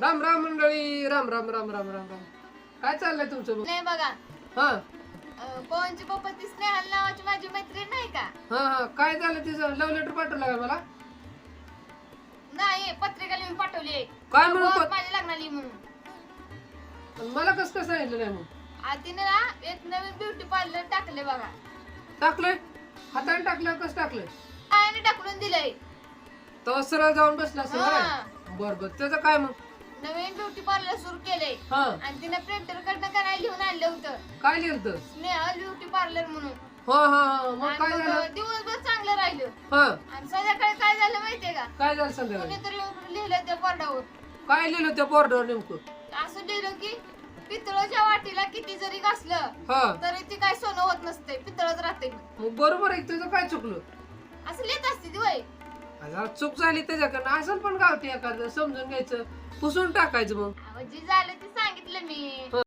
राम राम मंडळी राम राम राम राम राम राम. काय चाललंय तुमचं मग? नाही बघा. हा. अं, पवनची पप्पा ती स्नेहल नावाची माझी मैत्रीण नाही का? हा हा. काय झालं तिचं? लव्ह लेटर पाठवलं का मला? नाही पत्रिका लिहून पाठवली. काय म्हणून पत- माझ्या लग्नाला म्हणून मला कसं काय सांगितलं नाही मग? तिने ना एक नवीन ब्युटी पार्लर टाकले बघा. टाकलंय? हाताने टाकलं कसं टाकलंय? आईने टाकून दिलंय. तेव्हा सरळ जाऊन बसला असं हा. बर बर. त्याचं काय मग? नवीन ब्युटी पार्लर सुरू केलंय. हा. आणि तिने प्रिंटर कडनं करायला लिहून आणलं होतं. काय लिहिलं स्नेहल ब्युटी पार्लर म्हणून. हा हा हा. मग आणि काय मग झालं? दिवसभर चांगलं राहिलं. हा. आणि संध्याकाळी काय झालं माहितीये का? काय झालं संध्याकाळी? कोणीतरी येऊन लिहिलं त्या बोर्डावर. काय लिहिलं त्या बोर्डवर नेमकं? असं लिहिलं की पितळच्या वाटीला किती जरी घासलं हा. तरी ती काय सोनं होत नसते पितळच राहते. मग बरोबर आहे तुझं काय चुकलं? असं लिहित असते ती वय जरा चूक झाली त्याच्याकडनं. असं पण गावठी एखादं समजून घ्यायचं. पुसून टाकायचं मग. जे झालं ते सांगितलं मी. हो.